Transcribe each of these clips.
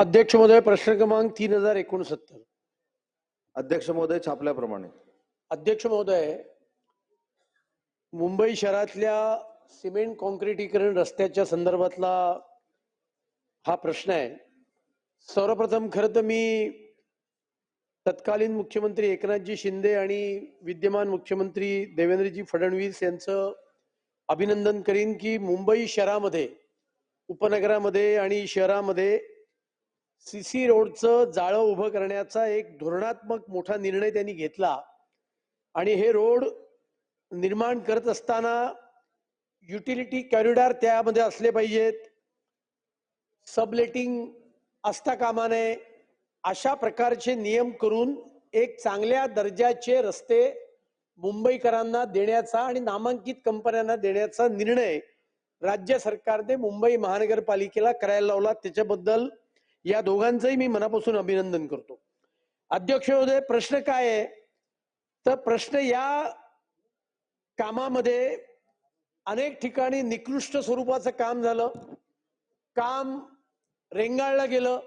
अध्यक्ष महोदय प्रश्न क्रमांक तीन हजार एकोणसत्तर. अध्यक्ष महोदय छापल्याप्रमाणे. अध्यक्ष महोदय मुंबई शहरातल्या सिमेंट कॉन्क्रिटीकरण रस्त्याच्या संदर्भातला हा प्रश्न आहे. सर्वप्रथम खरं तर मी तत्कालीन मुख्यमंत्री एकनाथजी शिंदे आणि विद्यमान मुख्यमंत्री देवेंद्रजी फडणवीस यांचं अभिनंदन करीन की मुंबई शहरामध्ये उपनगरामध्ये आणि शहरामध्ये सीसी रोडचं जाळं उभं करण्याचा एक धोरणात्मक मोठा निर्णय त्यांनी घेतला. आणि हे रोड निर्माण करत असताना युटिलिटी कॉरिडॉर त्यामध्ये असले पाहिजेत. सबलेटिंग असता कामा नये. अशा प्रकारचे नियम करून एक चांगल्या दर्जाचे रस्ते मुंबईकरांना देण्याचा आणि नामांकित कंपन्यांना देण्याचा निर्णय राज्य सरकारने मुंबई महानगरपालिकेला करायला लावला. त्याच्याबद्दल या दोघांचंही मी मनापासून अभिनंदन करतो. अध्यक्ष महोदय प्रश्न काय आहे? तर प्रश्न या कामामध्ये अनेक ठिकाणी निकृष्ट स्वरूपाचं काम झालं. काम रेंगाळलं गेलं.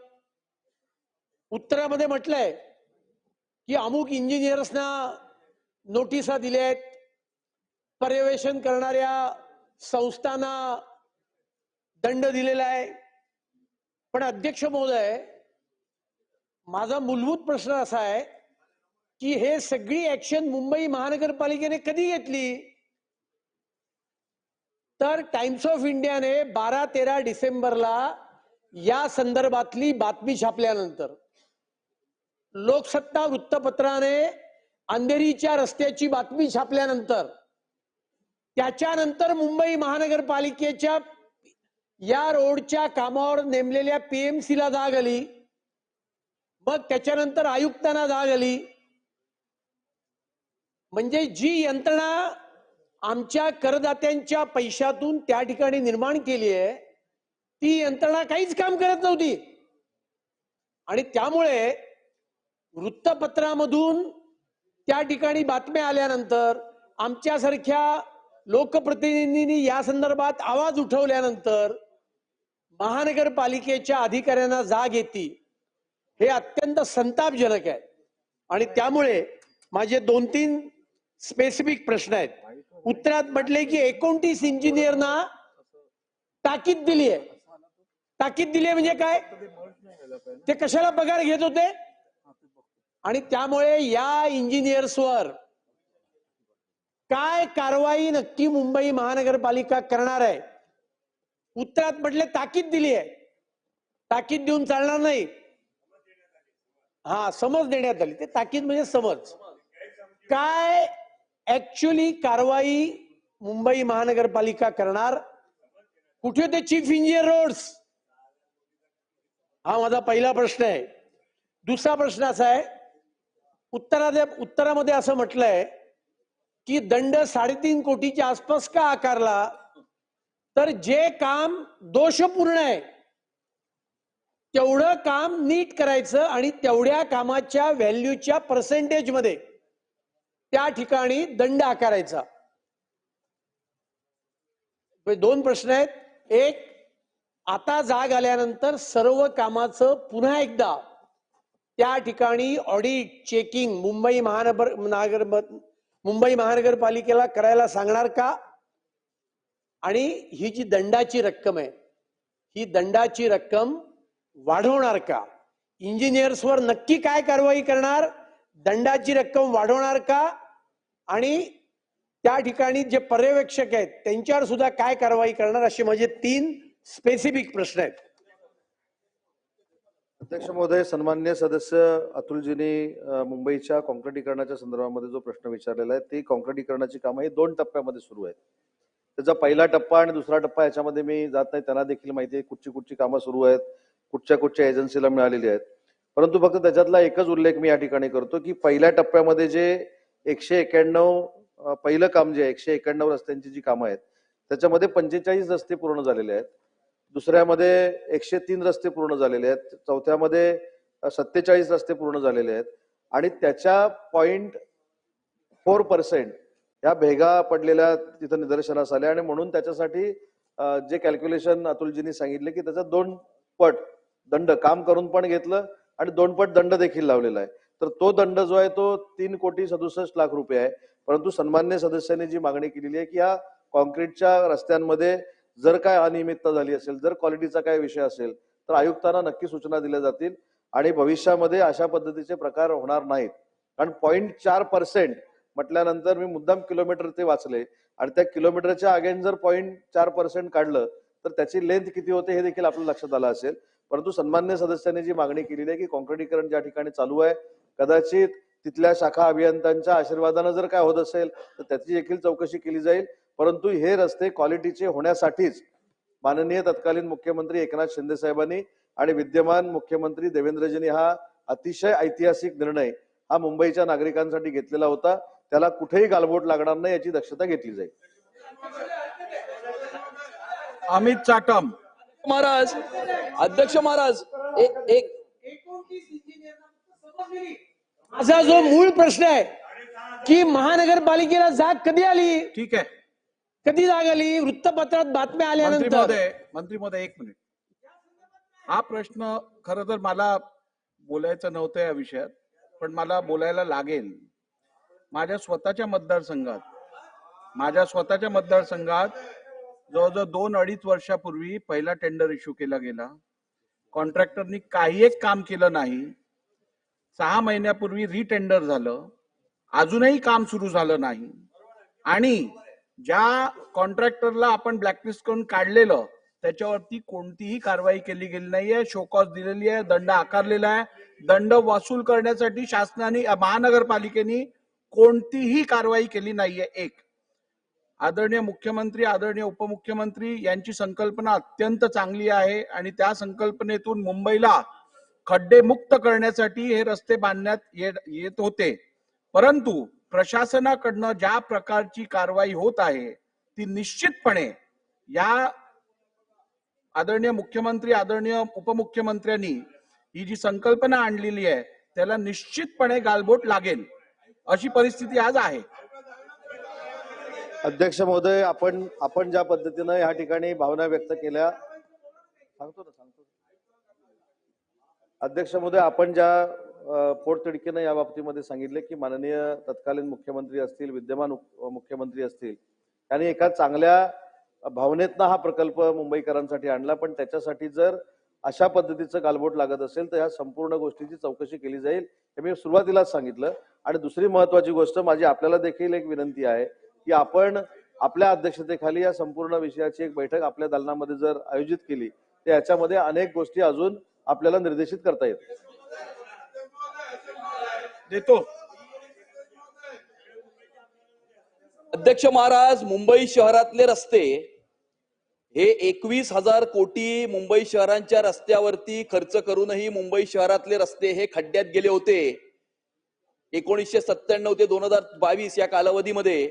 उत्तरामध्ये म्हटलंय की अमुक इंजिनियर्सना नोटिसा दिल्या आहेत. पर्यवेक्षण करणाऱ्या संस्थांना दंड दिलेला आहे. पण अध्यक्ष महोदय माझा मूलभूत प्रश्न असा आहे की हे सगळी ऍक्शन मुंबई महानगरपालिकेने कधी घेतली? तर टाइम्स ऑफ इंडियाने बारा तेरा डिसेंबरला या संदर्भातली बातमी छापल्यानंतर लोकसत्ता वृत्तपत्राने अंधेरीच्या रस्त्याची बातमी छापल्यानंतर त्याच्यानंतर मुंबई महानगरपालिकेच्या या रोडच्या कामावर नेमलेल्या पीएमसी ला जाग आली. मग त्याच्यानंतर आयुक्तांना जाग आली. म्हणजे जी यंत्रणा आमच्या करदात्यांच्या पैशातून त्या ठिकाणी निर्माण केली आहे ती यंत्रणा काहीच काम करत नव्हती. आणि त्यामुळे वृत्तपत्रामधून त्या ठिकाणी बातम्या आल्यानंतर आमच्यासारख्या लोकप्रतिनिधींनी या संदर्भात आवाज उठवल्यानंतर महानगरपालिकेच्या अधिकाऱ्यांना जाग येते. हे अत्यंत संतापजनक आहे. आणि त्यामुळे माझे दोन तीन स्पेसिफिक प्रश्न आहेत. उत्तरात म्हटले की एकोणतीस इंजिनियरना ताकीद दिली आहे. ताकीद दिली आहे म्हणजे काय? ते कशाला पगार घेत होते? आणि त्यामुळे या इंजिनियर्सवर काय कारवाई नक्की मुंबई महानगरपालिका करणार आहे? उत्तरात म्हटले ताकीद दिली आहे. ताकीद देऊन चालणार नाही. हा समज देण्यात आली. ते ताकीद म्हणजे समज. काय ऍक्च्युली कारवाई मुंबई महानगरपालिका करणार? कुठे ते चीफ इंजिनियर रोड्स हा माझा पहिला प्रश्न आहे. दुसरा प्रश्न असा आहे उत्तरात उत्तरामध्ये असं म्हटलंय की दंड साडेतीन कोटीच्या आसपास का आकारला? तर जे काम दोषपूर्ण आहे तेवढं काम नीट करायचं आणि तेवढ्या कामाच्या व्हॅल्यूच्या पर्सेंटेजमध्ये त्या ठिकाणी दंड आकारायचा. दोन प्रश्न आहेत. एक आता जाग आल्यानंतर सर्व कामाचं पुन्हा एकदा त्या ठिकाणी ऑडिट चेकिंग मुंबई महानगर नागर मुंबई महानगरपालिकेला करायला सांगणार का? आणि ही जी दंडाची रक्कम आहे ही दंडाची रक्कम वाढवणार का? इंजिनियर्सवर नक्की काय कारवाई करणार? दंडाची रक्कम वाढवणार का? आणि त्या ठिकाणी जे पर्यवेक्षक आहेत त्यांच्यावर सुद्धा काय कारवाई करणार असे माझे तीन स्पेसिफिक प्रश्न आहेत. अध्यक्ष महोदय सन्मान्य सदस्य अतुलजींनी मुंबईच्या कॉन्क्रिटीकरणाच्या संदर्भामध्ये जो प्रश्न विचारलेला आहे ती कॉन्क्रिटीकरणाची कामं ही दोन टप्प्यामध्ये सुरू आहेत. त्याचा पहिला टप्पा आणि दुसरा टप्पा याच्यामध्ये मी जात नाही त्यांना देखील माहिती आहे कुठची कुठची कामं सुरू आहेत कुठच्या कुठच्या एजन्सीला मिळालेली आहेत. परंतु फक्त त्याच्यातला एकच उल्लेख मी या ठिकाणी करतो की पहिल्या टप्प्यामध्ये जे एकशे एक्याण्णव पहिलं काम जे आहे एकशे एक्याण्णव रस्त्यांची जी कामं आहेत त्याच्यामध्ये पंचेचाळीस रस्ते पूर्ण झालेले आहेत. दुसऱ्यामध्ये एकशे तीन रस्ते पूर्ण झालेले आहेत. चौथ्यामध्ये सत्तेचाळीस रस्ते पूर्ण झालेले आहेत. आणि त्याच्या पॉईंट फोर पर्सेंट ह्या भेगा पडलेल्या तिथं निदर्शनास आल्या आणि म्हणून त्याच्यासाठी जे कॅल्क्युलेशन अतुलजींनी सांगितले की त्याचा दोन पट दंड काम करून पण घेतलं आणि दोन पट दंड देखील लावलेला आहे. तर तो दंड जो आहे तो तीन कोटी सदुसष्ट लाख रुपये आहे. परंतु सन्मान्य सदस्यांनी जी मागणी केलेली आहे की या कॉन्क्रीटच्या रस्त्यांमध्ये जर काय अनियमितता झाली असेल जर क्वालिटीचा काय विषय असेल तर आयुक्तांना नक्की सूचना दिल्या जातील आणि भविष्यामध्ये अशा पद्धतीचे प्रकार होणार नाहीत. कारण पॉईंट चार पर्सेंट म्हटल्यानंतर मी मुद्दाम किलोमीटर ते वाचले. आणि त्या किलोमीटरच्या अगेन जर पॉईंट चार पर्सेंट काढलं तर त्याची लेंथ किती होते हे देखील आपल्या लक्षात आलं असेल. परंतु सन्मान्य सदस्यांनी जी मागणी केलेली आहे की कॉन्क्रिटीकरण ज्या ठिकाणी चालू आहे कदाचित तिथल्या शाखा अभियंत्यांच्या आशीर्वादानं जर काय होत असेल तर त्याची देखील चौकशी केली जाईल. परंतु हे रस्ते क्वालिटीचे होण्यासाठीच माननीय तत्कालीन मुख्यमंत्री एकनाथ शिंदे साहेबांनी आणि विद्यमान मुख्यमंत्री देवेंद्रजींनी हा अतिशय ऐतिहासिक निर्णय हा मुंबईच्या नागरिकांसाठी घेतलेला होता. त्याला कुठेही गालबोट लागणार नाही याची दक्षता घेतली जाईल. अमित चाकम महाराज अध्यक्ष महाराज एक एक माझा जो मूळ प्रश्न आहे की महानगरपालिकेला जाग कधी आली? ठीक आहे. कधी जाग आली? वृत्तपत्रात बातम्या मंत्री आल्यानंतर महोदय मंत्री महोदय एक मिनिट. हा प्रश्न खर तर मला बोलायचं नव्हतं या विषयात पण मला बोलायला लागेल. माझ्या स्वतःच्या मतदारसंघात माझ्या स्वतःच्या मतदारसंघात जवळजवळ दोन अडीच वर्षापूर्वी पहिला टेंडर इश्यू केला गेला. कॉन्ट्रॅक्टरनी काही एक काम केलं नाही. सहा महिन्यापूर्वी रिटेंडर झालं. अजूनही काम सुरू झालं नाही. आणि ज्या कॉन्ट्रॅक्टरला आपण ब्लॅकलिस्ट करून काढलेलं त्याच्यावरती कोणतीही कारवाई केली गेली नाहीये शोकॉस दिलेली आहे दंड आकारलेला आहे. दंड वसूल करण्यासाठी शासनाने महानगरपालिकेने कोणतीही कारवाई केली नाहीये एक. आदरणीय मुख्यमंत्री आदरणीय उपमुख्यमंत्री यांची संकल्पना अत्यंत चांगली आहे आणि त्या संकल्पनेतून मुंबईला खड्डे मुक्त करण्यासाठी हे रस्ते बांधण्यात येत होते. परंतु प्रशासनाकडनं ज्या प्रकारची कारवाई होत आहे ती निश्चितपणे या आदरणीय मुख्यमंत्री आदरणीय उपमुख्यमंत्र्यांनी ही जी संकल्पना आणलेली आहे त्याला निश्चितपणे गालबोट लागेल. अशी परिस्थिती आज आहे. अध्यक्ष महोदय आपण आपण ज्या पद्धतीनं या ठिकाणी भावना व्यक्त केल्या सांगतो ना सांगतो अध्यक्ष महोदय आपण ज्या पोटतिडकीनं या बाबतीमध्ये सांगितले की माननीय तत्कालीन मुख्यमंत्री असतील विद्यमान मुख्यमंत्री असतील त्यांनी एका चांगल्या भावनेतनं हा प्रकल्प मुंबईकरांसाठी आणला. पण त्याच्यासाठी जर अशा पद्धतीचं गालबोट लागत असेल तर ह्या संपूर्ण गोष्टीची चौकशी केली जाईल. हे मी सुरुवातीलाच सांगितलं. आणि दुसरी महत्वाची गोष्ट माझी आपल्याला देखील एक विनंती आहे की आपण आपल्या अध्यक्षतेखाली या संपूर्ण विषयाची एक बैठक आपल्या दालनामध्ये जर आयोजित केली तर याच्यामध्ये अनेक गोष्टी अजून आपल्याला निर्देशित करता येतील. देतो. अध्यक्ष महाराज मुंबई शहरातले रस्ते हे एकवीस हजार कोटी मुंबई शहरांच्या रस्त्यावरती खर्च करूनही मुंबई शहरातले रस्ते हे खड्ड्यात गेले होते. एकोणीसशे सत्त्याण्णव ते दोन हजार बावीस या कालावधीमध्ये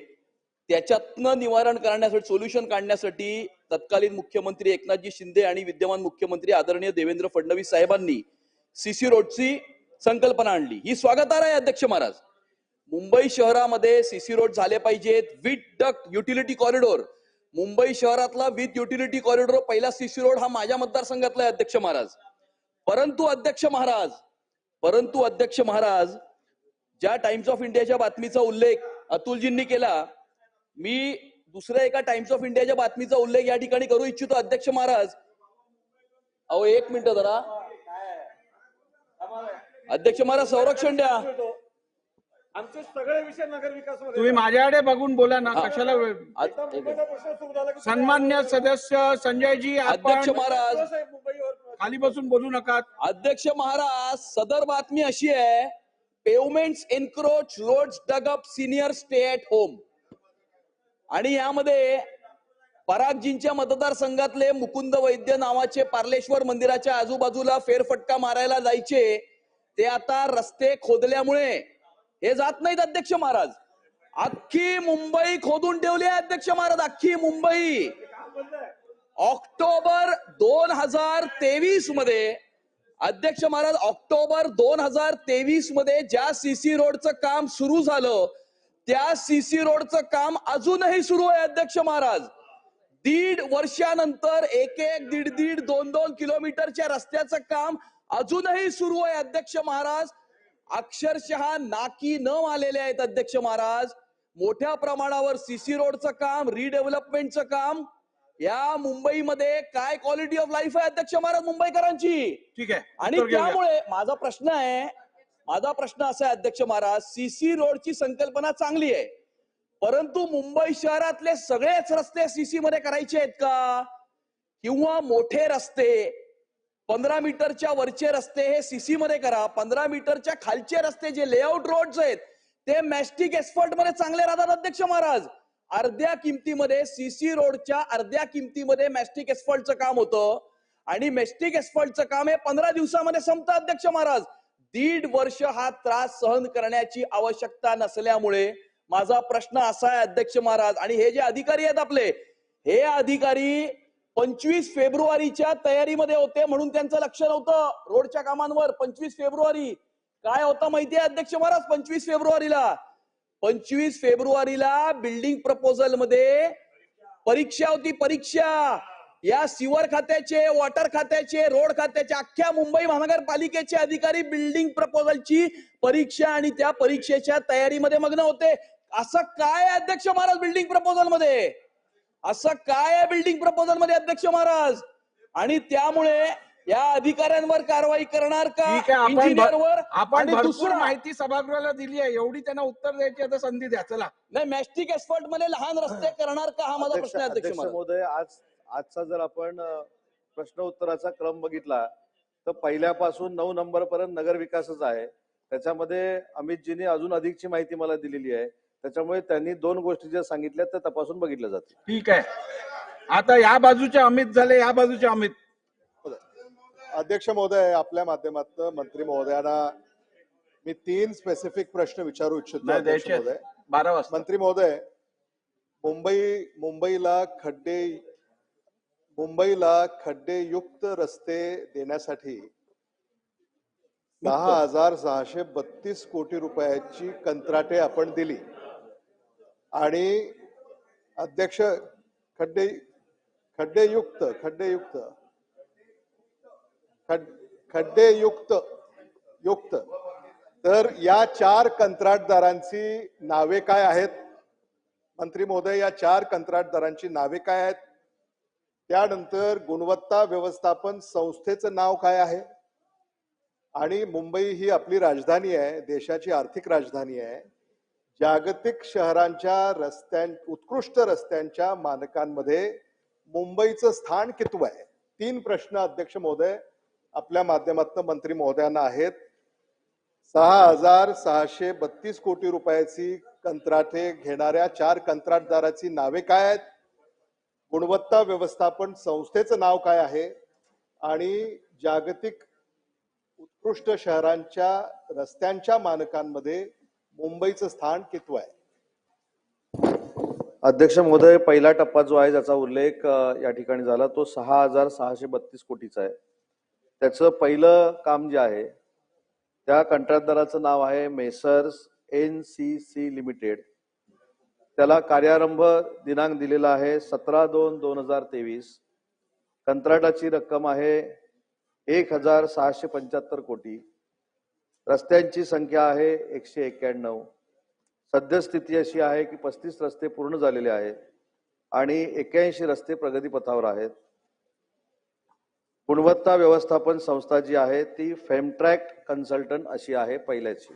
त्याच्यातनं निवारण करण्यासाठी सोल्युशन काढण्यासाठी तत्कालीन मुख्यमंत्री एकनाथजी शिंदे आणि विद्यमान मुख्यमंत्री आदरणीय देवेंद्र फडणवीस साहेबांनी सीसी रोडची संकल्पना आणली. ही स्वागतार्ह आहे अध्यक्ष महाराज. मुंबई शहरामध्ये सीसी रोड झाले पाहिजेत. With duct utility corridor. Mumbai शहरातला विथ युटिलिटी कॉरिडोर पहिला सीसी रोड हा माझ्या मतदारसंघातला आहे अध्यक्ष महाराज. परंतु अध्यक्ष महाराज परंतु अध्यक्ष महाराज ज्या टाइम्स ऑफ इंडियाच्या बातमीचा उल्लेख अतुलजींनी केला मी दुसऱ्या एका टाइम्स ऑफ इंडियाच्या बातमीचा उल्लेख या ठिकाणी करू इच्छितो अध्यक्ष महाराज. अहो एक मिनिट जरा. अध्यक्ष महाराज संरक्षण द्या. आमचे सगळे विषय नगर विकास तुम्ही माझ्याकडे बघून बोला ना कशाला वेळ अ- एक मिनिट. प्रश्न सुरू झाला की सन्मान्य सदस्य संजयजी अध्यक्ष आपण महाराज. मुंबईवर खाली बसून बोलू नका अध्यक्ष महाराज सदर बातमी अशी आहे pavements encroach roads dug up senior stay at home आणि यामध्ये परागजींच्या मतदारसंघातले मुकुंद वैद्य नावाचे पार्लेश्वर मंदिराच्या आजूबाजूला फेरफटका मारायला जायचे ते आता रस्ते खोदल्यामुळे हे जात नाहीत अध्यक्ष महाराज. अख्खी मुंबई खोदून ठेवली आहे अध्यक्ष महाराज अख्खी मुंबई. ऑक्टोबर दोन हजार तेवीसमध्ये अध्यक्ष महाराज ऑक्टोबर दोन हजार तेवीसमध्ये ज्या सीसी रोडचं काम सुरू झालं त्या सीसी रोडचं काम अजूनही सुरू आहे अध्यक्ष महाराज. दीड वर्षानंतर एक एक दीड दीड दोन दोन किलोमीटरच्या रस्त्याचं काम अजूनही सुरू आहे अध्यक्ष महाराज. अक्षरशः नाकी न आलेले आहेत अध्यक्ष महाराज. मोठ्या प्रमाणावर सीसी रोडचं काम रिडेव्हलपमेंटचं काम. या मुंबईमध्ये काय क्वालिटी ऑफ लाईफ आहे अध्यक्ष महाराज मुंबईकरांची? ठीक आहे आणि. त्यामुळे माझा प्रश्न आहे माझा प्रश्न असा आहे अध्यक्ष महाराज सीसी रोडची संकल्पना चांगली आहे. परंतु मुंबई शहरातले सगळेच रस्ते सीसी मध्ये करायचे आहेत का? किंवा मोठे रस्ते पंधरा मीटरच्या वरचे रस्ते हे सीसी मध्ये करा. पंधरा मीटरच्या खालचे रस्ते जे लेआउट रोड्स आहेत ते मॅस्टिक एक्सपर्टमध्ये चांगले राहतात अध्यक्ष महाराज. अर्ध्या किमतीमध्ये सीसी रोडच्या अर्ध्या किमतीमध्ये मॅस्टिक एक्सपर्टचं काम होतं. आणि मेस्टिक एक्सपर्टचं काम हे पंधरा दिवसामध्ये संपतं अध्यक्ष महाराज. दीड वर्ष हा त्रास सहन करण्याची आवश्यकता नसल्यामुळे माझा प्रश्न असा आहे अध्यक्ष महाराज. आणि हे जे अधिकारी आहेत आपले हे अधिकारी पंचवीस फेब्रुवारीच्या तयारीमध्ये होते म्हणून त्यांचं लक्ष नव्हतं. रोडच्या कामांवर पंचवीस फेब्रुवारी. काय होतं माहितीये अध्यक्ष महाराज? पंचवीस फेब्रुवारीला. पंचवीस फेब्रुवारीला बिल्डिंग प्रपोजलमध्ये परीक्षा होती परीक्षा. या सिवर खात्याचे वॉटर खात्याचे रोड खात्याचे अख्ख्या मुंबई महानगरपालिकेचे अधिकारी बिल्डिंग प्रपोजलची परीक्षा आणि त्या परीक्षेच्या तयारीमध्ये मग्न होते. असं काय अध्यक्ष महाराज बिल्डिंग प्रपोजलमध्ये? असं काय आहे बिल्डिंग प्रपोजलमध्ये अध्यक्ष महाराज? आणि त्यामुळे या अधिकाऱ्यांवर कारवाई करणार का? ठीक आहे आपण इंजिनियरवर आपण आणि भरपूर दुसरा माहिती सभागृहाला दिली आहे. एवढी त्यांना उत्तर द्यायची आता संधी द्या. चला. नाही मॅस्टिक एक्सपर्टमध्ये लहान रस्ते करणार का? हा माझा प्रश्न आहे अध्यक्ष अध्यक्ष महाराज. महोदय आज आजचा जर आपण अ, प्रश्न उत्तराचा क्रम बघितला तर पहिल्यापासून नऊ नंबर पर्यंत नगर विकासच आहे. त्याच्यामध्ये अमितजींनी अजून अधिकची माहिती मला दिलेली आहे. त्याच्यामुळे त्यांनी दोन गोष्टी ज्या सांगितल्या त्या तपासून बघितल्या जातील. ठीक आहे. आता या बाजूचे अमित झाले या बाजूचे अमित. अध्यक्ष महोदय आपल्या माध्यमातून मंत्री महोदयांना मी तीन स्पेसिफिक प्रश्न विचारू इच्छितो अध्यक्ष महोदय. बारा वाजता. मंत्री महोदय मुंबई मुंबईला खड्डे मुंबईला खड्डेयुक्त रस्ते देण्यासाठी दहा हजार सहाशे बत्तीस कोटी रुपयाची कंत्राटे आपण दिली. आणि अध्यक्ष खड्डे खड्डेयुक्त खड्डेयुक्त खड खड्डेयुक्त युक्त. तर या चार कंत्राटदारांची नावे काय आहेत? मंत्री महोदय या चार कंत्राटदारांची नावे काय आहेत? त्यानंतर गुणवत्ता व्यवस्थापन संस्थेचं नाव काय आहे? आणि मुंबई ही आपली राजधानी आहे देशाची आर्थिक राजधानी आहे. जागतिक शहरांच्या रस्त्यां उत्कृष्ट रस्त्यांच्या मानकांमध्ये मुंबईचं स्थान कितवं आहे? तीन प्रश्न अध्यक्ष महोदय आपल्या माध्यमातून मंत्री महोदयांना आहेत. सहा हजार सहाशे बत्तीस कोटी रुपयाची कंत्राटे घेणाऱ्या चार कंत्राटदाराची नावे काय आहेत? गुणवत्ता व्यवस्थापन संस्थेचं नाव काय आहे? आणि जागतिक उत्कृष्ट शहरांच्या रस्त्यांच्या मानकांमध्ये मुंबईचं स्थान कितवं आहे? अध्यक्ष महोदय पहिला टप्पा जो आहे ज्याचा उल्लेख या ठिकाणी झाला तो सहा हजार सहाशे बत्तीस कोटीचा आहे. त्याचं पहिलं काम जे आहे त्या कंत्राटदाराचं नाव आहे messrs N C C limited. त्याला कार्यारंभ दिनांक दिलेला आहे सतरा दोन दोन हजार तेवीस. कंत्राटाची रक्कम आहे एक हजार सहाशे पंच्याहत्तर कोटी. रस्त्यांची संख्या आहे एकशे एक्क्याण्णव. सद्यस्थिती अशी आहे की पस्तीस रस्ते पूर्ण झालेले आहेत आणि एक्क्याऐंशी रस्ते प्रगतीपथावर आहेत. गुणवत्ता व्यवस्थापन संस्था जी आहे ती फेमट्रॅक्ट कन्सल्टंट अशी आहे पहिल्याची.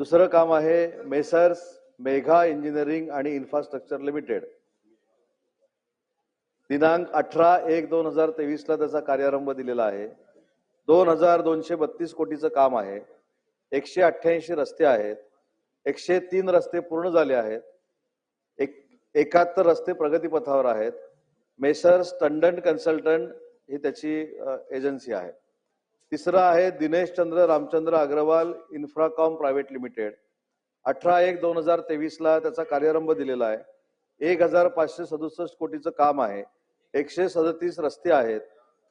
दुसरं काम आहे मेसर्स मेघा इंजिनिअरिंग आणि इन्फ्रास्ट्रक्चर लिमिटेड दिनांक अठरा एक दोन हजार तेवीसला त्याचा कार्यारंभ दिलेला आहे. दोन हजार दोनशे बत्तीस कोटीचं काम आहे. एकशे अठ्ठ्याऐंशी रस्ते आहेत. एकशे तीन रस्ते पूर्ण झाले आहेत. एक एकाहत्तर रस्ते प्रगतीपथावर आहेत. मेसर्स टंडन कन्सल्टंट ही त्याची एजन्सी आहे. तिसरं आहे Dinesh Chandra Ramchandra Agarwal infracom private limited. अठरा एक दोन हजार तेवीसला त्याचा कार्यारंभ दिलेला आहे. एक हजार पाचशे सदुसष्ट कोटीचं काम आहे. एकशे सदतीस रस्ते आहेत.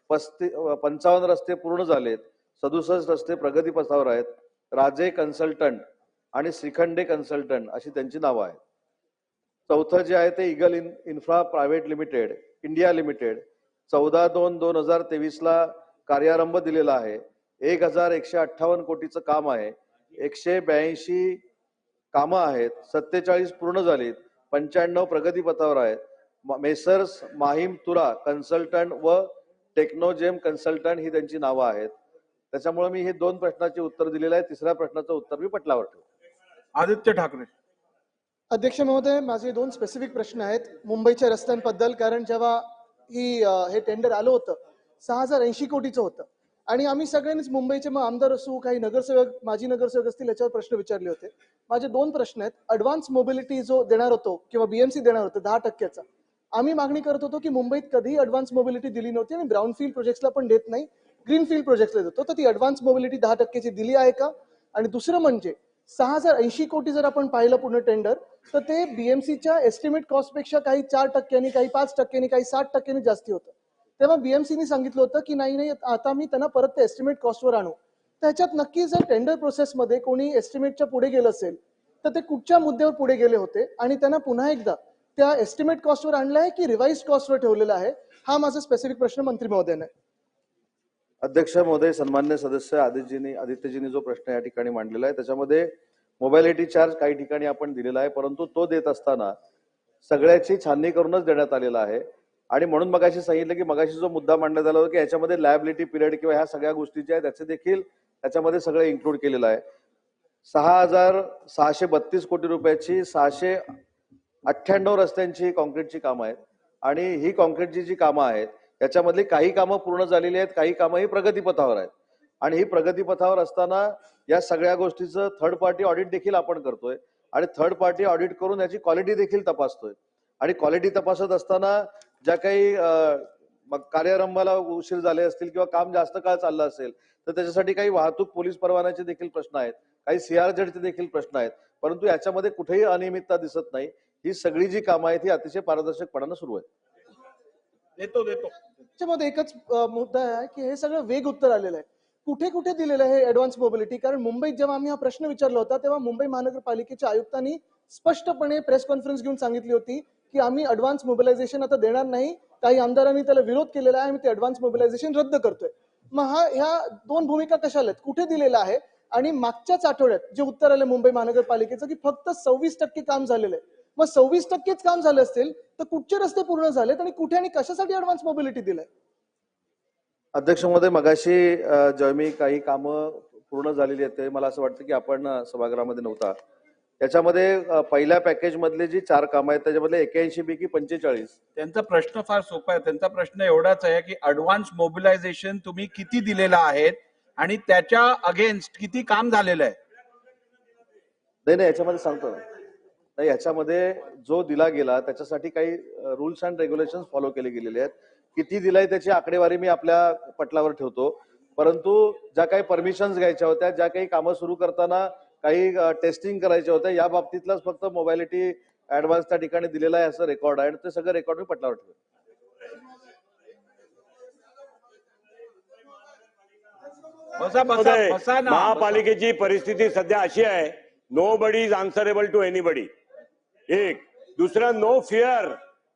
पस्ती पंचावन्न रस्ते पूर्ण झालेत सदुसष्ट रस्ते प्रगतीपथावर आहेत राजे कन्सल्टंट आणि श्रीखंडे कन्सल्टंट अशी त्यांची नावं आहेत. चौथं जे आहे ते eagle in infra private limited India limited चौदा दोन दोन हजार तेवीसला कार्यारंभ दिलेला आहे. एक हजार एकशे अठ्ठावन्न कोटीचं काम आहे. एकशे ब्याऐंशी कामं आहेत. सत्तेचाळीस पूर्ण झालीत. पंच्याण्णव प्रगतीपथावर आहेत. म- मेसर्स माहीम तुरा कन्सल्टंट व टेक्नोजेम कन्सल्टंट ही त्यांची नावं आहेत. त्याच्यामुळे मी हे दोन प्रश्नाचे उत्तर दिलेलं आहे. तिसऱ्या प्रश्नाचं उत्तर मी पटलावर ठेवतो. आदित्य ठाकरे. अध्यक्ष महोदय माझे दोन स्पेसिफिक प्रश्न आहेत. मुंबईच्या रस्त्यांबद्दल कारण जेव्हा ही हे टेंडर आलं होतं सहा हजार ऐंशी कोटीचं होतं. आणि आम्ही सगळ्यांनीच मुंबईचे मग आमदार असू काही नगरसेवक माजी नगरसेवक असतील याच्यावर प्रश्न विचारले होते. माझे दोन प्रश्न आहेत. अडव्हान्स मोबिलिटी जो देणार होतो किंवा बीएमसी देणार होतं दहा टक्क्याचा. आम्ही मागणी करत होतो की मुंबईत कधीही अडव्हान्स मोबिलिटी दिली नव्हती आणि ब्राऊन फील्ड प्रोजेक्ट्सला पण देत नाही. ग्रीन फील्ड प्रोजेक्ट्सला देतो. तर ती अडव्हान्स मोबिलिटी दहा टक्क्याची दिली आहे का? आणि दुसरं म्हणजे सहा हजार ऐंशी कोटी जर आपण पाहिलं पूर्ण टेंडर तर ते बीएमसीच्या एस्टिमेट कॉस्टपेक्षा काही चार टक्क्यांनी काही पाच टक्क्यांनी काही साठ टक्क्यांनी जास्ती होतं. तेव्हा बीएमसीने सांगितलं होतं की नाही नाही आता मी त्यांना परत ते एस्टिमेट कॉस्टवर आणू. त्याच्यात नक्की जर टेंडर प्रोसेसमध्ये कोणी एस्टिमेटच्या पुढे गेलं असेल तर ते कुठच्या मुद्द्यावर पुढे गेले होते? आणि त्यांना पुन्हा एकदा त्या एस्टिमेट कॉस्टवर आणलं आहे की रिवाइज कॉस्टवर ठेवलेला आहे? हा माझा स्पेसिफिक प्रश्न मंत्री महोदयाने. अध्यक्ष महोदय सन्मान्य सदस्य आदित्यजींनी आदित्यजींनी जो प्रश्न या ठिकाणी मांडलेला आहे त्याच्यामध्ये मोबायलिटी चार्ज काही ठिकाणी आपण दिलेला आहे परंतु तो देत असताना सगळ्याची छाननी करूनच देण्यात आलेला आहे. आणि म्हणून मगाशी सांगितलं की मगाशी जो मुद्दा मांडण्यात आला होता की याच्यामध्ये लायबिलिटी पिरियड किंवा ह्या सगळ्या गोष्टी ज्या आहेत त्याचे देखील त्याच्यामध्ये सगळं इन्क्लूड केलेलं आहे. सहा हजार सहाशे बत्तीस कोटी रुपयाची सहाशे अठ्ठ्याण्णव रस्त्यांची कॉन्क्रीटची कामं आहेत. आणि ही कॉन्क्रीटची जी कामं आहेत याच्यामधली काही कामं पूर्ण झालेली आहेत काही कामं ही प्रगतीपथावर आहेत. आणि ही प्रगतीपथावर असताना या सगळ्या गोष्टीचं थर्ड पार्टी ऑडिट देखील आपण करतोय. आणि थर्ड पार्टी ऑडिट करून याची क्वालिटी देखील तपासतोय. आणि क्वालिटी तपासत असताना ज्या काही मग कार्यारंभाला उशीर झाले असतील किंवा काम जास्त काळ चाललं असेल तर त्याच्यासाठी काही वाहतूक पोलीस परवान्याचे देखील प्रश्न आहेत. काही सीआरझेडचे देखील प्रश्न आहेत. परंतु याच्यामध्ये कुठेही अनियमितता दिसत नाही. ही सगळी जी कामं आहेत ही अतिशय पारदर्शकपणानं सुरू आहेत. देतो देतो. त्याच्यामध्ये एकच मुद्दा आहे की हे सगळं वेग उत्तर आलेलं आहे. कुठे कुठे दिलेलं आहे ऍडव्हान्स मोबिलिटी कारण मुंबईत जेव्हा आम्ही हा प्रश्न विचारला होता तेव्हा मुंबई महानगरपालिकेच्या आयुक्तांनी स्पष्टपणे प्रेस कॉन्फरन्स घेऊन सांगितली होती की आम्ही अडव्हान्स मोबिलायझेशन आता देणार नाही. काही आमदारांनी त्याला विरोध केलेला आहे आम्ही ते अडव्हान्स मोबिलायझेशन रद्द करतोय. मग हा ह्या दोन भूमिका कशा आल्यात कुठे दिलेला आहे? आणि मागच्याच आठवड्यात जे उत्तर आलं मुंबई महानगरपालिकेचं की फक्त सव्वीस टक्के काम झालेलं आहे. मग सव्वीस टक्केच काम झालं असेल तर कुठचे रस्ते पूर्ण झालेत आणि कुठे आणि कशासाठी अडव्हान्स मोबिलिटी दिलंय? अध्यक्ष महोदय मगाशी अ, जेव्हा मी काही कामं पूर्ण झालेली आहेत ते मला असं वाटतं की आपण सभागृहामध्ये नव्हता. त्याच्यामध्ये पहिल्या पॅकेज मधले जी चार कामं आहेत त्याच्यामधले एक्याऐंशी पैकी पंचेचाळीस. त्यांचा प्रश्न फार सोपा आहे. त्यांचा प्रश्न एवढाच आहे की अडव्हान्स मोबिलायझेशन तुम्ही किती दिलेलं आहेत आणि त्याच्या अगेन्स्ट किती काम झालेलं आहे? नाही नाही याच्यामध्ये सांगतो. नाही याच्यामध्ये जो दिला गेला त्याच्यासाठी काही रुल्स अँड रेग्युलेशन फॉलो केले गेलेले आहेत. किती दिलाय त्याची आकडेवारी मी आपल्या पटलावर ठेवतो. परंतु ज्या काही परमिशन्स घ्यायच्या होत्या ज्या काही कामं सुरू करताना काही टेस्टिंग करायच्या होत्या या बाबतीतलाच फक्त मोबायलिटी ऍडव्हान्स त्या ठिकाणी दिलेला आहे असं रेकॉर्ड आहे. आणि ते सगळं रेकॉर्ड मी पटलावर ठेवतो महापालिकेची परिस्थिती सध्या अशी आहे. Nobody is answerable to anybody एक. दुसरं नो फिअर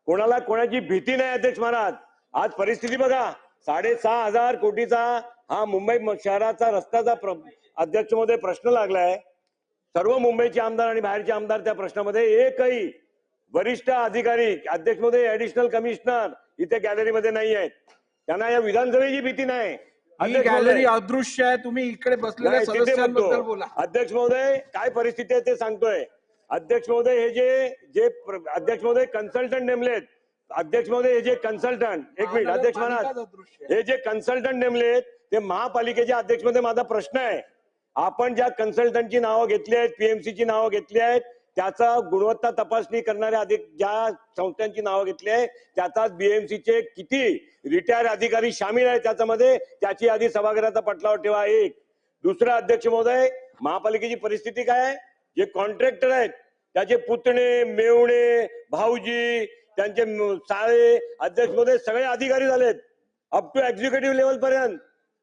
कोणाला कोणाची भीती नाही अध्यक्ष महाराज. आज परिस्थिती बघा. साडेसहा हजार कोटीचा हा मुंबई शहराचा रस्त्याचा अध्यक्षमध्ये प्रश्न लागलाय. सर्व मुंबईचे आमदार आणि बाहेरचे आमदार त्या प्रश्नामध्ये एकही वरिष्ठ अधिकारी अध्यक्षमध्ये ऍडिशनल कमिशनर इथे गॅलरीमध्ये नाही आहेत. त्यांना या विधानसभेची भीती नाही. गॅलरी अदृश्य आहे. तुम्ही इकडे बसलेल्या. बोला. अध्यक्ष महोदय काय परिस्थिती आहे ते सांगतोय. अध्यक्ष महोदय हे जे जे अध्यक्ष महोदय कन्सल्टंट नेमलेत अध्यक्ष महोदय हे जे कन्सल्टंट एक मिनिट अध्यक्ष महाराज. हे जे कन्सल्टंट नेमलेत ते महापालिकेच्या अध्यक्षमध्ये माझा प्रश्न आहे. आपण ज्या कन्सल्टंटची नावं घेतली आहेत पीएमसी ची नावं घेतली आहेत त्याचा गुणवत्ता तपासणी करणाऱ्या अधिक ज्या संस्थांची नावं घेतली आहे त्याचाच BMC चे किती रिटायर अधिकारी सामील आहेत त्याच्यामध्ये त्याची यादी सभागृहाचा पटलावर ठेवा एक. दुसरा अध्यक्ष महोदय महापालिकेची परिस्थिती काय आहे? जे कॉन्ट्रॅक्टर आहेत त्याचे पुतणे मेवणे भाऊजी त्यांचे साळे अध्यक्ष महोदय सगळे अधिकारी झालेत अप टू एक्झिक्युटिव्ह लेवल पर्यंत.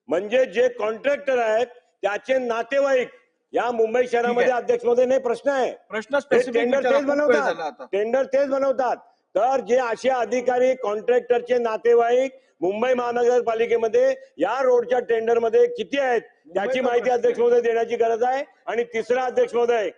म्हणजे जे कॉन्ट्रॅक्टर आहेत त्याचे नातेवाईक या मुंबई शहरामध्ये अध्यक्ष महोदय नाही प्रश्न आहे. प्रश्न टेंडर तेच बनवतात. टेंडर तेच बनवतात. तर जे असे अधिकारी कॉन्ट्रॅक्टरचे नातेवाईक मुंबई महानगरपालिकेमध्ये या रोडच्या टेंडरमध्ये किती आहेत त्याची माहिती अध्यक्ष महोदय देण्याची गरज आहे आणि तिसरा अध्यक्ष महोदय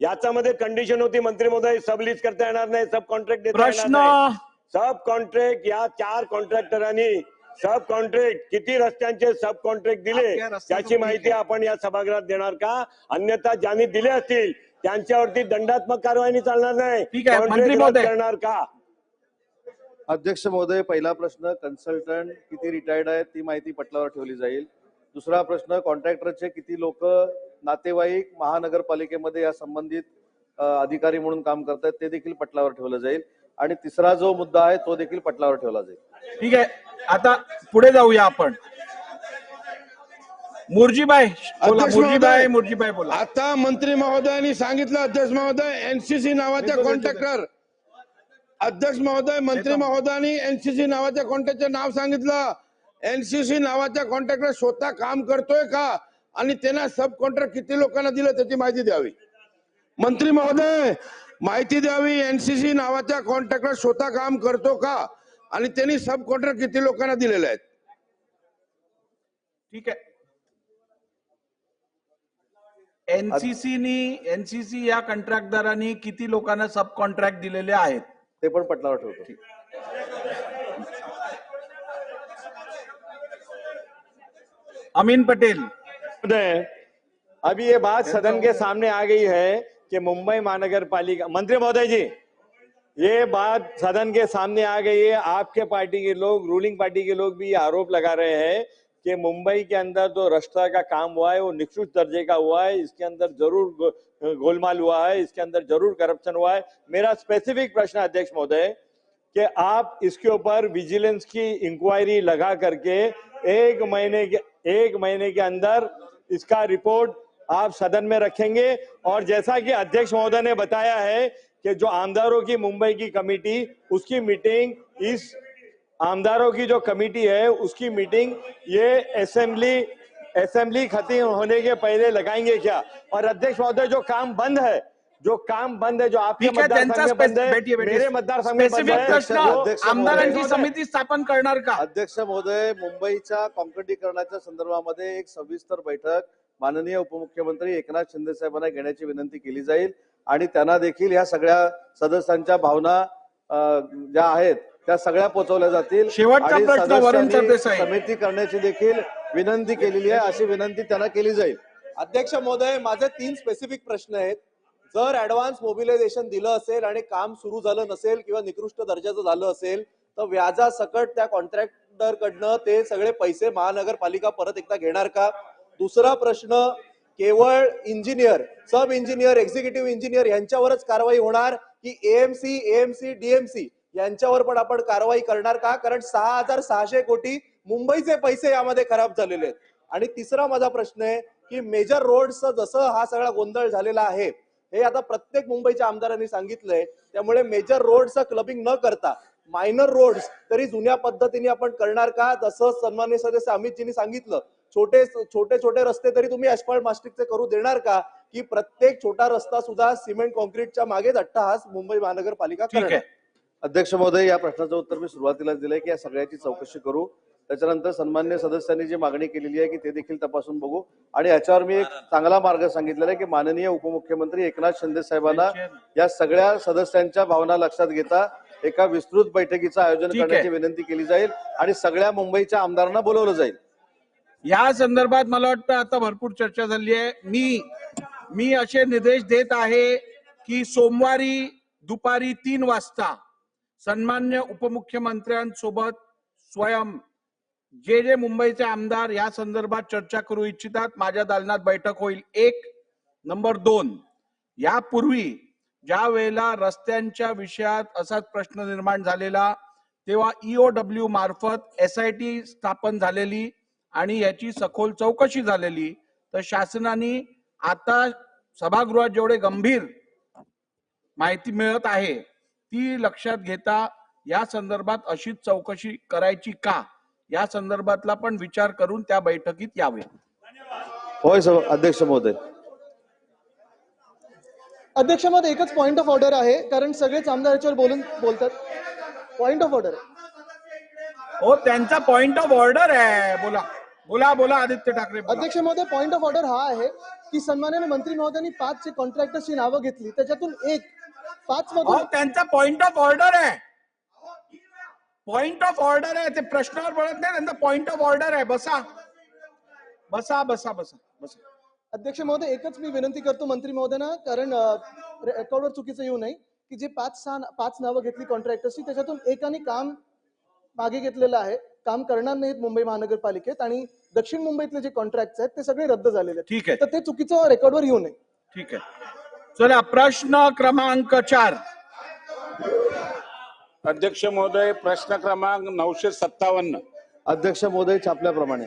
याच्यामध्ये कंडिशन होती मंत्री महोदय सब लीज करता येणार नाही सब कॉन्ट्रॅक्ट देता येणार प्रश्न नाही. सब कॉन्ट्रॅक्ट या चार कॉन्ट्रॅक्टरांनी सब कॉन्ट्रॅक्ट किती रस्त्यांचे सब कॉन्ट्रॅक्ट दिले त्याची माहिती. आपण या सभागृहात देणार का अन्यथा ज्यांनी दिले असतील त्यांच्यावरती दंडात्मक कारवाई चालणार नाही महोदय. करणार का अध्यक्ष महोदय पहिला प्रश्न कन्सल्टंट किती रिटायर्ड आहेत ती माहिती पटलावर ठेवली जाईल दुसरा प्रश्न कॉन्ट्रॅक्टरचे किती लोक नातेवाईक महानगरपालिकेमध्ये या संबंधित अधिकारी म्हणून काम करतात ते देखील पटलावर ठेवलं जाईल. आणि तिसरा जो मुद्दा आहे तो देखील पटलावर ठेवला जाईल. ठीक आहे. आता पुढे जाऊया आपण. मुरजीबाई मुरजीबाई. मुरजीबाई बोला. आता मंत्री महोदयांनी सांगितलं अध्यक्ष महोदय एनसीसी नावाच्या कॉन्ट्रॅक्टर. अध्यक्ष महोदय मंत्री महोदयांनी एनसीसी नावाच्या कॉन्ट्रॅक्टचं नाव सांगितलं. एनसीसी नावाच्या कॉन्ट्रॅक्टर स्वतः काम करतोय का? आणि त्यांना सब कॉन्ट्रॅक्ट किती लोकांना दिलं त्याची माहिती द्यावी. मंत्री महोदय माहिती द्यावी एनसीसी नावाच्या कॉन्ट्रॅक्टर स्वतः काम करतो का? आणि त्यांनी सब कॉन्ट्रॅक्ट किती लोकांना दिलेले आहेत? ठीक आहे. एनसीसीनी एनसीसी या कंत्राटदारांनी किती लोकांना सब कॉन्ट्रॅक्ट दिलेले आहेत? ते पण पटलावर ठेवतो. अमीन पटेल। अभी ये बात सदन के सामने आ गई है कि मुंबई महानगर पालिका मंत्री महोदय जी, ये बात सदन के सामने आ गई है। आपके पार्टी के लोग, रूलिंग पार्टी के लोग भी आरोप लगा रहे हैं कि मुंबई के अंदर जो रास्ता का काम हुआ है, वो निकृष्ट दर्जे का हुआ है, इसके अंदर ज़रूर गोलमाल हुआ है, इसके अंदर ज़रूर करप्शन हुआ है। मेरा स्पेसिफिक प्रश्न अध्यक्ष महोदय, कि आप इसके ऊपर विजिलेंस की इंक्वायरी लगा करके एक महीने के एक महीने के अंदर इसका रिपोर्ट आप सदन में रखेंगे। और जैसा कि अध्यक्ष महोदय ने बताया है कि जो आमदारों की मुंबई की कमेटी, उसकी मीटिंग इस आमदारों की जो कमेटी है, उसकी मीटिंग ये असेंबली असेंबली खत्म होने के पहले लगाएँगे क्या? और अध्यक्ष महोदय, जो काम बंद है जो काम बंद है जो आपके ठीक त्यांचा है बैठिए, बैठिए. स्पेसिफिक है प्रश्न आमदारांची महोदय. समिती स्थापन करणार का अध्यक्ष महोदय मुंबईच्या कॉन्क्रिटीकरणाच्या संदर्भामध्ये एक सविस्तर बैठक माननीय उपमुख्यमंत्री एकनाथ शिंदे साहेबांना घेण्याची विनंती केली जाईल आणि त्यांना देखील ह्या सगळ्या सदस्यांच्या भावना ज्या आहेत त्या सगळ्या पोहोचवल्या जातील. समिती करण्याची देखील विनंती केलेली आहे अशी विनंती त्यांना केली जाईल अध्यक्ष महोदय माझे तीन स्पेसिफिक प्रश्न आहेत जर ऍडव्हान्स मोबिलायझेशन दिलं असेल आणि काम सुरू झालं नसेल किंवा निकृष्ट दर्जाचं झालं असेल तर व्याजासकट त्या कॉन्ट्रॅक्टर कडनं ते सगळे पैसे महानगरपालिका परत एकदा घेणार का? दुसरा प्रश्न केवळ engineer sub engineer executive engineer यांच्यावरच कारवाई होणार की एएमसी एएमसी डीएमसी यांच्यावर पण आपण कारवाई करणार का? कारण सहा हजार सहाशे कोटी मुंबईचे पैसे यामध्ये खराब झालेले आहेत. आणि तिसरा माझा प्रश्न आहे की मेजर रोडचं जसं हा सगळा गोंधळ झालेला आहे हे आता प्रत्येक मुंबईच्या आमदारांनी सांगितलंय. त्यामुळे मेजर रोडचं क्लबिंग न करता मायनर रोड्स तरी जुन्या पद्धतीने आपण करणार का? जसं सन्मान्य सदस्य अमितजींनी सांगितलं छोटे छोटे छोटे रस्ते तरी तुम्ही अस्फाल्ट मास्टिकचे करू देणार का? की प्रत्येक छोटा रस्ता सुद्धा सिमेंट कॉन्क्रीटच्या मागेच अट्टहास मुंबई महानगरपालिका ठीक आहे. अध्यक्ष महोदय या प्रश्नाचं उत्तर मी सुरुवातीलाच दिलंय की या सगळ्याची चौकशी करू. त्याच्यानंतर सन्मान्य सदस्यांनी जी मागणी केलेली आहे की ते देखील तपासून बघू. आणि याच्यावर मी एक चांगला मार्ग सांगितलेला आहे की माननीय उपमुख्यमंत्री एकनाथ शिंदे साहेबांना या सगळ्या सदस्यांच्या भावना लक्षात घेता एका विस्तृत बैठकीचं आयोजन. करण्याची विनंती केली जाईल आणि सगळ्या मुंबईच्या आमदारांना बोलवलं जाईल. या संदर्भात मला वाटतं आता भरपूर चर्चा झाली आहे. मी मी असे निर्देश देत आहे की सोमवारी दुपारी तीन वाजता सन्मान्य उपमुख्यमंत्र्यांसोबत स्वयं जे जे मुंबईचे आमदार या संदर्भात चर्चा करू इच्छितात माझ्या दालनात बैठक होईल. एक नंबर दोन यापूर्वी ज्या वेळेला रस्त्यांच्या विषयात असाच प्रश्न निर्माण झालेला तेव्हा ईओडब्ल्यू मार्फत एस आय टी स्थापन झालेली आणि याची सखोल चौकशी झालेली तर शासनाने आता सभागृहात जेवढे गंभीर माहिती मिळत आहे ती लक्षात घेता या संदर्भात अशीच चौकशी करायची का? या संदर्भातला पण विचार करून त्या बैठकीत यावे. होय अध्यक्ष महोदय. अध्यक्ष महोदय एकच पॉइंट ऑफ ऑर्डर आहे कारण सगळेच आमदार याच्यावर बोलून बोलतात. पॉइंट ऑफ ऑर्डर हो त्यांचा पॉइंट ऑफ ऑर्डर आहे. बोला. बोला बोला आदित्य ठाकरे बोला. अध्यक्ष महोदय पॉइंट ऑफ ऑर्डर हा आहे की सन्मान्याने मंत्री महोदयांनी पाच जे कॉन्ट्रॅक्टर्सची नावं घेतली. त्याच्यातून एक पाच मधून त्यांचा पॉइंट ऑफ ऑर्डर आहे. पॉइंट ऑफ ऑर्डर आहे ते प्रश्नावर बोलत नाही त्यांचा पॉइंट ऑफ ऑर्डर आहे. बसा. बसा बसा बसा बसा. अध्यक्ष महोदय एकच मी विनंती करतो मंत्री महोदयांना कारण रेकॉर्डवर चुकीचं येऊ नये की जे पाच सहा पाच नावं घेतली कॉन्ट्रॅक्टर्सची त्याच्यातून एकाने काम मागे घेतलेलं आहे. काम करणार नाहीत मुंबई महानगरपालिकेत आणि दक्षिण मुंबईतले जे कॉन्ट्रॅक्ट आहेत ते सगळे रद्द झालेले आहेत. ठीक आहे. तर ते चुकीचं रेकॉर्डवर येऊ नये. ठीक आहे. चला प्रश्न क्रमांक चार. अध्यक्ष महोदय प्रश्न क्रमांक नऊशे सत्तावन्न. अध्यक्ष महोदय छापल्याप्रमाणे.